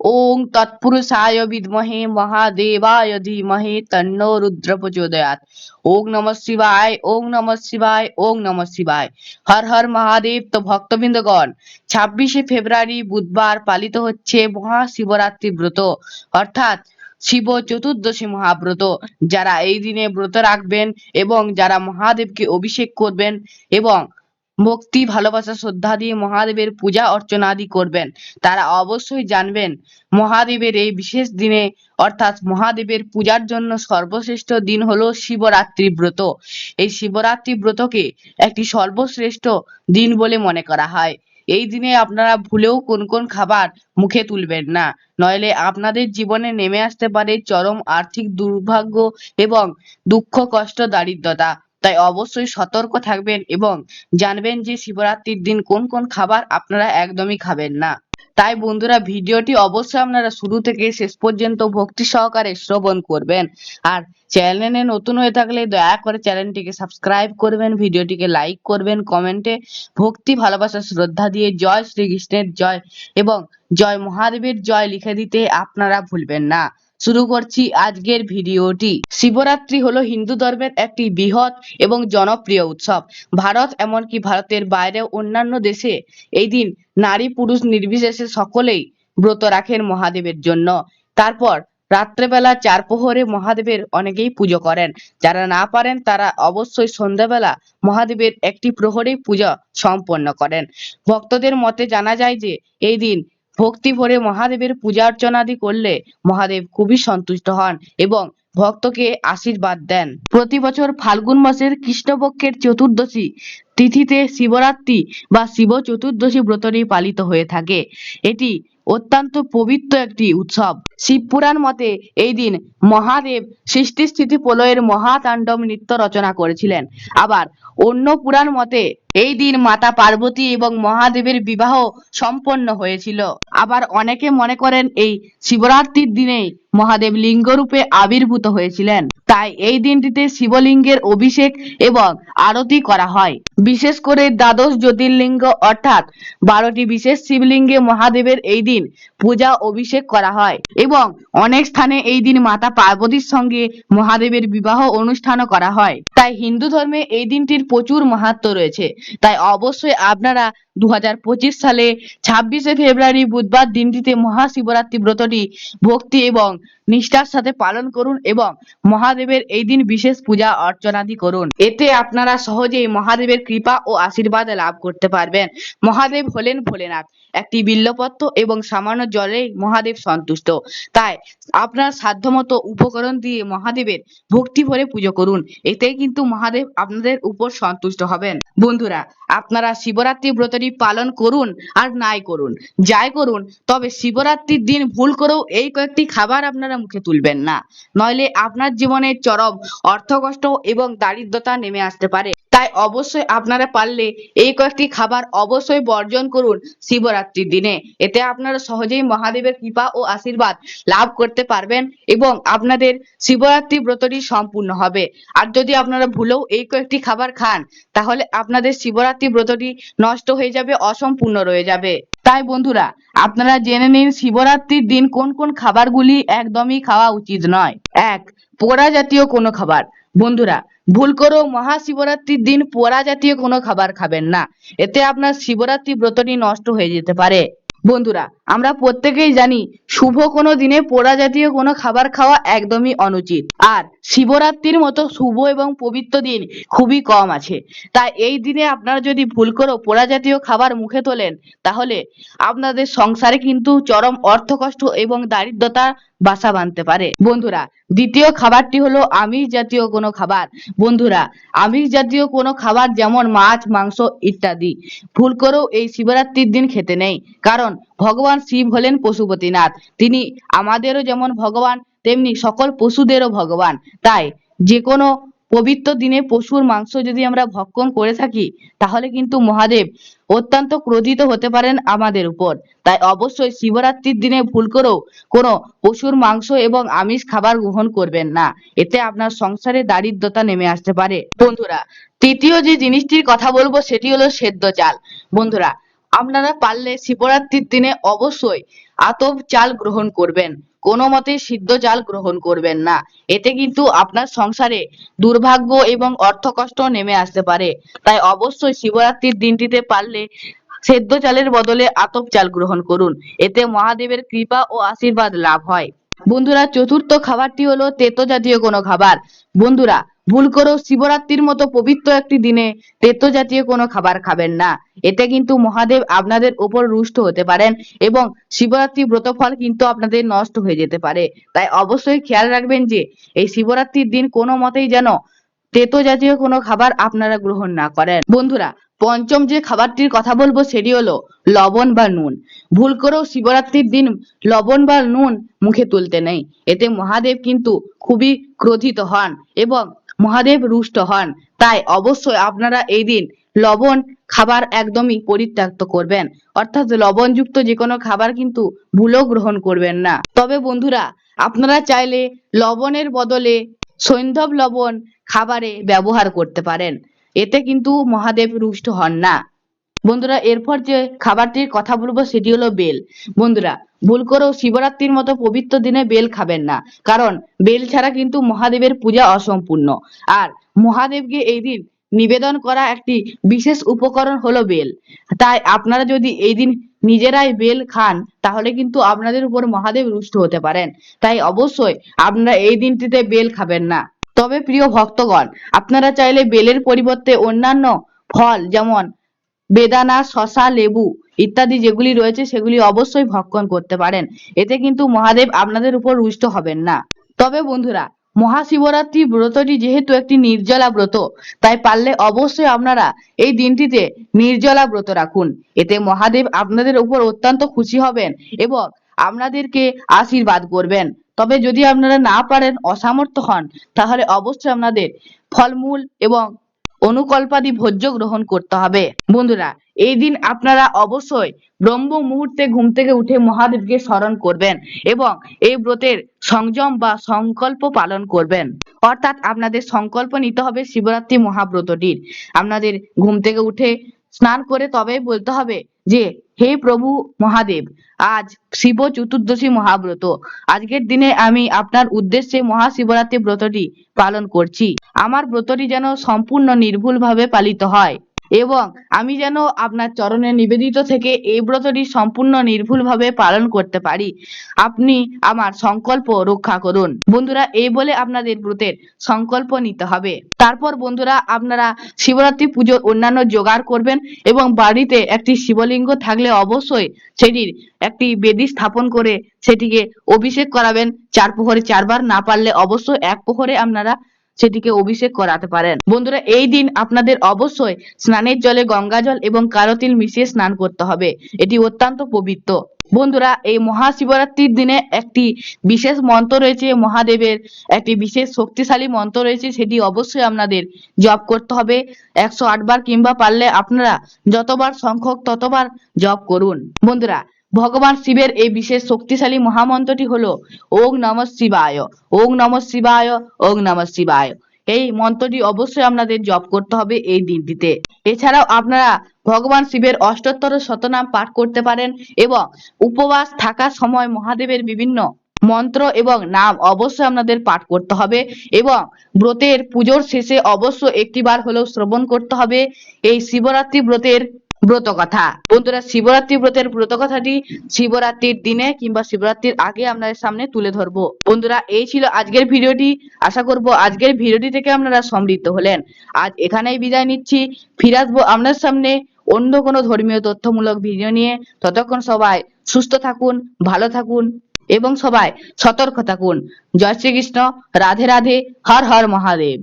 ওং তৎপুরুষায় বিদ্মহে মহাদেবায় ধীমহি তন্নো রুদ্র প্রচোদয়াৎ ওং নমঃ শিবায় ওং নমঃ শিবায় ওং নমঃ শিবায় হর হর মহাদেব তো ভক্তবৃন্দগণ ছাব্বিশে ফেব্রুয়ারি বুধবার পালিত হচ্ছে মহাশিবরাত্রি ব্রত অর্থাৎ শিব চতুর্দশী মহাব্রত যারা এই দিনে ব্রত রাখবেন এবং যারা মহাদেবকে অভিষেক করবেন এবং ভক্তি, ভালোবাসা, শ্রদ্ধা দিয়ে মহাদেবের পূজা, অর্চনা আদি করবেন। তারা অবশ্যই জানবেন, মহাদেবের এই বিশেষ দিনে, অর্থাৎ মহাদেবের পূজার জন্য সর্বশ্রেষ্ঠ দিন হলো শিবরাত্রি ব্রত। এই শিবরাত্রি ব্রতকে একটি সর্বশ্রেষ্ঠ দিন বলে মনে করা হয়। এই দিনে আপনারা ভুলেও কোন কোন খাবার মুখে তুলবেন না। নইলে আপনাদের জীবনে নেমে আসতে পারে চরম আর্থিক দুর্ভাগ্য এবং দুঃখ, কষ্ট, দারিদ্রতা। তাই অবশ্যই সতর্ক থাকবেন এবং জানবেন যে শিবরাত্রির দিন কোন কোন খাবার আপনারা একদমই খাবেন না। তাই বন্ধুরা, ভিডিওটি অবশ্যই আপনারা শুরু থেকে শেষ পর্যন্ত ভক্তি সহকারে শ্রবণ করবেন। আর চ্যানেলে নতুন হয়ে থাকলে দয়া করে চ্যানেলটিকে সাবস্ক্রাইব করবেন, ভিডিওটিকে লাইক করবেন, কমেন্টে ভক্তি, ভালোবাসা, শ্রদ্ধা দিয়ে জয় শ্রীকৃষ্ণের জয় এবং জয় মহাদেবের জয় লিখে দিতে আপনারা ভুলবেন না। শুরু করছি আজকের ভিডিওটি। শিবরাত্রি হলো হিন্দু ধর্মের একটি বৃহৎ এবং জনপ্রিয় উৎসব। ভারত এমনকি ভারতের বাইরেও অন্যান্য দেশে এই দিন নারী পুরুষ নির্বিশেষে সকলেই ব্রত রাখেন মহাদেবের জন্য। তারপর রাত্রেবেলা চার প্রহরে মহাদেবের অনেকেই পুজো করেন। যারা না পারেন তারা অবশ্যই সন্ধ্যাবেলা মহাদেবের একটি প্রহরেই পূজা সম্পন্ন করেন। ভক্তদের মতে জানা যায় যে এই দিন ভক্তি ভরে মহাদেবের পূজা অর্চনাদি করলে মহাদেব খুবই সন্তুষ্ট হন এবং ভক্তকে আশীর্বাদ দেন। প্রতি বছর ফাল্গুন মাসের কৃষ্ণপক্ষের চতুর্দশী তিথিতে শিবরাত্রি বা শিব চতুর্দশী ব্রতটি পালিত হয়ে থাকে। এটি অত্যন্ত পবিত্র একটি উৎসব। শিবপুরাণ মতে এই দিন মহাদেব সৃষ্টি স্থিতি প্রলয়ের মহাতাণ্ডব নৃত্য রচনা করেছিলেন। আবার অন্য পুরাণ মতে এই দিন মাতা পার্বতী এবং মহাদেবের বিবাহ সম্পন্ন হয়েছিল। আবার অনেকে মনে করেন এই শিবরাত্রির দিনেই মহাদেব লিঙ্গরূপে আবির্ভূত হয়েছিলেন। তাই এই দিনটিতে শিবলিঙ্গের অভিষেক এবং আরতি করা হয়। বিশেষ করে দ্বাদশ জ্যোতির্লিঙ্গ অর্থাৎ বারোটি বিশেষ শিবলিঙ্গে মহাদেবের এই দিন পূজা, অভিষেক করা হয় এবং অনেক স্থানে এই দিন মাতা পার্বতীর সঙ্গে মহাদেবের বিবাহ অনুষ্ঠানও করা হয়। তাই হিন্দু ধর্মে এই দিনটির প্রচুর মাহাত্ম্য রয়েছে। তাই অবশ্যই আপনারা পঁচিশ সালে ছাব্বিশে ফেব্রুয়ারি বুধবার দিনটিতে মহাশিবরাত্রি ব্রতটি ভক্তি এবং নিষ্ঠার সাথে পালন করুন এবং মহাদেবের এই দিন বিশেষ পূজা অর্চনাদি করুন। এতে আপনারা সহজেই মহাদেবের কৃপা ও আশীর্বাদ লাভ করতে পারবেন। মহাদেব হলেন ভোলেনাথ। একটি বিল্লপত্র এবং সামান্য জলে মহাদেব সন্তুষ্ট। তাই আপনার সাধ্যমতো উপকরণ দিয়ে মহাদেবের ভক্তি ভরে পুজো করুন। এতেই কিন্তু মহাদেব আপনাদের উপর সন্তুষ্ট হবেন। বন্ধুরা, আপনারা শিবরাত্রি ব্রতটি পালন করুন আর নাই করুন। যাই করুন, তবে শিবরাত্রির দিন ভুল করেও এই কয়েকটি খাবার আপনারা মুখে তুলবেন না। নইলে আপনার জীবনে চরম অর্থকষ্ট এবং দারিদ্রতা নেমে আসতে পারে। তাই অবশ্যই আপনারা পারলে এই কয়েকটি খাবার অবশ্যই বর্জন করুন শিবরাত্রির দিনে। এতে আপনারা সহজেই মহাদেবের কৃপা ও আশীর্বাদ লাভ করতে পারবেন এবং আপনাদের শিবরাত্রি ব্রতটি সম্পূর্ণ হবে। আর যদি আপনারা ভুলেও এই কয়েকটি খাবার খান, তাহলে আপনাদের শিবরাত্রি ব্রতটি নষ্ট হয়ে যাবে, অসম্পূর্ণ রয়ে যাবে। তাই বন্ধুরা, আপনারা জেনে নিন শিবরাত্রির দিন কোন কোন খাবারগুলি একদমই খাওয়া উচিত নয়। এক পোড়া জাতীয় কোনো খাবার। বন্ধুরা, ভুল করেও মহাশিবরাত্রির দিন পোড়া জাতীয় কোনো খাবার খাবেন না। এতে আপনার শিবরাত্রি ব্রতটি নষ্ট হয়ে যেতে পারে। বন্ধুরা, আমরা প্রত্যেকেই জানি শুভ কোনো দিনে পোড়া জাতীয় কোনো খাবার খাওয়া একদমই অনুচিত। আর শিবরাত্রির মতো শুভ এবং পবিত্র দিন খুবই কম আছে। তাই এই দিনে আপনারা যদি ভুল করে পোড়া জাতীয় খাবার মুখে তোলেন, তাহলে আপনাদের সংসারে কিন্তু চরম অর্থকষ্ট এবং দারিদ্রতা বাসা বাঁধতে পারে। বন্ধুরা, দ্বিতীয় খাবারটি হলো আমিষ জাতীয় কোনো খাবার। বন্ধুরা, আমিষ জাতীয় কোনো খাবার যেমন মাছ, মাংস ইত্যাদি। ভুল করেও এই শিবরাত্রির দিন খেতে নেই। কারণ, ভগবান শিব হলেন পশুপতিনাথ। তিনি আমাদেরও যেমন ভগবান, তেমনি সকল পশুদেরও ভগবান। তাই, যে কোনো পবিত্র দিনে পশুর মাংস যদি আমরা ভক্ষণ করে থাকি, তাহলে কিন্তু মহাদেব অত্যন্ত ক্রোধিত হতে পারেন আমাদের উপর। তাই অবশ্যই শিবরাত্রির দিনে ভুল করেও কোনো পশুর মাংস এবং আমিষ খাবার গ্রহণ করবেন না। এতে আপনার সংসারে দারিদ্রতা নেমে আসতে পারে। বন্ধুরা, তৃতীয় যে জিনিসটির কথা বলব, সেটি হলো সেদ্ধ চাল। বন্ধুরা আপনারা পারলে শিবরাত্রির দিনে অবশ্যই আতপ চাল গ্রহণ করবেন। কোনো মতে সিদ্ধ চাল গ্রহণ করবেন না। এতে কিন্তু আপনার সংসারে দুর্ভাগ্য এবং অর্থ কষ্ট নেমে আসতে পারে। তাই অবশ্যই শিবরাত্রির দিনটিতে পারলে সেদ্ধ চালের বদলে আতপ চাল গ্রহণ করুন। এতে মহাদেবের কৃপা ও আশীর্বাদ লাভ হয়। বন্ধুরা, চতুর্থ খাবারটি হলো তেতো জাতীয় কোনো খাবার। বন্ধুরা, ভুল করেও শিবরাত্রির মতো পবিত্র একটি দিনে তেতো জাতীয় কোনো খাবার খাবেন না। এতে কিন্তু মহাদেব আপনাদের উপর রুষ্ট হতে পারেন এবং শিবরাত্রি ব্রতফল কিন্তু আপনাদের নষ্ট হয়ে যেতে পারে। তাই অবশ্যই খেয়াল রাখবেন যে, এই শিবরাত্রির দিন কোনো মতেই যেন তেতো জাতীয় কোনো খাবার আপনারা গ্রহণ না করেন। বন্ধুরা পঞ্চম যে খাবারটির কথা বলব সেটি হলো লবণ বা নুন। ভুল করেও শিবরাত্রির দিন লবণ বা নুন মুখে তুলতে নেই। এতে মহাদেব কিন্তু খুবই ক্রোধিত হন এবং মহাদেব রুষ্ট হন। তাই অবশ্যই আপনারা এই দিন লবণ খাবার একদমই পরিত্যক্ত করবেন। অর্থাৎ লবণযুক্ত যে কোনো খাবার কিন্তু ভুলেও গ্রহণ করবেন না। তবে বন্ধুরা, আপনারা চাইলে লবণের বদলে সৈন্ধব লবণ খাবারে ব্যবহার করতে পারেন। এতে কিন্তু মহাদেব রুষ্ট হন না। বন্ধুরা, এরপর যে খাবারটির কথা বলব সেটি হলো বেল। বন্ধুরা, ভুল করেও শিবরাত্রির মতো পবিত্র দিনে বেল খাবেন না। কারণ বেল ছাড়া কিন্তু মহাদেবের পূজা অসম্পূর্ণ। আর মহাদেবকে এই দিন নিবেদন করা একটি বিশেষ উপকরণ হলো বেল। তাই আপনারা যদি এই দিন নিজেরাই বেল খান, তাহলে কিন্তু আপনাদের উপর মহাদেব রুষ্ট হতে পারেন। তাই অবশ্যই আপনারা এই দিনটিতে বেল খাবেন না। তবে প্রিয় ভক্তগণ, আপনারা চাইলে বেলের পরিবর্তে অন্যান্য ফল যেমন বেদানা, শশা, লেবু ইত্যাদি যেগুলি রয়েছে সেগুলি অবশ্যই ভক্ষণ করতে পারেন। এতে কিন্তু মহাদেব আপনাদের উপর রুষ্ট হবেন না। তবে বন্ধুরা, মহাশিবরাত্রি ব্রতটি যেহেতু একটি নির্জলা ব্রত, তাই পারলে অবশ্যই আপনারা এই দিনটিতে নির্জলা ব্রত রাখুন। এতে মহাদেব আপনাদের উপর অত্যন্ত খুশি হবেন এবং আপনাদেরকে আশীর্বাদ করবেন। তবে যদি আপনারা না পারেন, অসামর্থ্য হন, তাহলে অবশ্যই আপনাদের ফলমূল এবং অনুকল্পাদি ভোজ্য গ্রহণ করতে হবে। বন্ধুরা, এই দিন আপনারা অবশ্যই ব্রহ্ম মুহূর্তে ঘুম থেকে উঠে মহাদেবকে স্মরণ করবেন এবং এই ব্রতের সংযম বা সংকল্প পালন করবেন। অর্থাৎ আপনাদের সংকল্প নিতে হবে শিবরাত্রি মহাব্রতটির। আপনাদের ঘুম থেকে উঠে স্নান করে তবেই বলতে হবে যে, হে প্রভু মহাদেব, আজ শিব চতুর্দশী মহাব্রত। আজকের দিনে আমি আপনার উদ্দেশ্যে মহাশিবরাত্রি ব্রতটি পালন করছি। আমার ব্রতটি যেন সম্পূর্ণ নির্ভুলভাবে পালিত হয়। এবং আমি যেন আপনার চরণে নিবেদিত থেকে এই ব্রতটি সম্পূর্ণ নির্ভুলভাবে পালন করতে পারি। আপনি আমার সংকল্প রক্ষা করুন। বন্ধুরা, এই বলে আপনাদের ব্রতের সংকল্প নিতে হবে। তারপর বন্ধুরা, আপনারা শিবরাত্রি পুজোর অন্যান্য জোগাড় করবেন এবং বাড়িতে একটি শিবলিঙ্গ থাকলে অবশ্যই সেটির একটি বেদি স্থাপন করে সেটিকে অভিষেক করাবেন। চার প্রহরে চারবার না পারলে অবশ্যই এক প্রহরে আপনারা সেটিকে অভিষেক করাতে পারেন। বন্ধুরা, এই দিন আপনাদের অবশ্যই স্নানের জলে গঙ্গা জল এবং কারতিল মিশিয়ে স্নান করতে হবে। এটি অত্যন্ত পবিত্র। বন্ধুরা, এই মহাশিবরাত্রির দিনে একটি বিশেষ মন্ত্র রয়েছে, মহাদেবের একটি বিশেষ শক্তিশালী মন্ত্র রয়েছে, সেটি অবশ্যই আপনাদের জপ করতে হবে। একশো বার কিংবা পারলে আপনারা যতবার সংখ্যক ততবার জপ করুন। বন্ধুরা ভগবান শিবের এই বিশেষ শক্তিশালী মহামন্ত্রটি হলো, ওং নম শিবায়, ওং নম শিবায়, ওং নম শিবায়। এই মন্ত্রটি অবশ্যই আপনাদের জপ করতে হবে এই দিনটিতে। এছাড়াও আপনারা ভগবান শিবের অষ্টোত্তর শতনাম পাঠ করতে পারেন এবং উপবাস থাকার সময় মহাদেবের বিভিন্ন মন্ত্র এবং নাম অবশ্যই আপনাদের পাঠ করতে হবে এবং ব্রতের পুজোর শেষে অবশ্য একটিবার হলেও শ্রবণ করতে হবে। এই শিবরাত্রি ব্রতের ব্রত কথা বন্ধুরা শিবরাত্রি ব্রতের ব্রত কথাটি শিবরাত্রির দিনে কিংবা শিবরাত্রির আগে আপনাদের সামনে তুলে ধরবো। বন্ধুরা, এই ছিল আজকের ভিডিওটি। আশা করব আজকের ভিডিওটি থেকে আপনারা সমৃদ্ধ হলেন। আজ এখানেই বিদায় নিচ্ছি। ফিরে আসব আপনার সামনে অন্য কোনো ধর্মীয় তথ্যমূলক ভিডিও নিয়ে। ততক্ষণ সবাই সুস্থ থাকুন, ভালো থাকুন এবং সবাই সতর্ক থাকুন। জয় শ্রীকৃষ্ণ। রাধে রাধে। হর হর মহাদেব।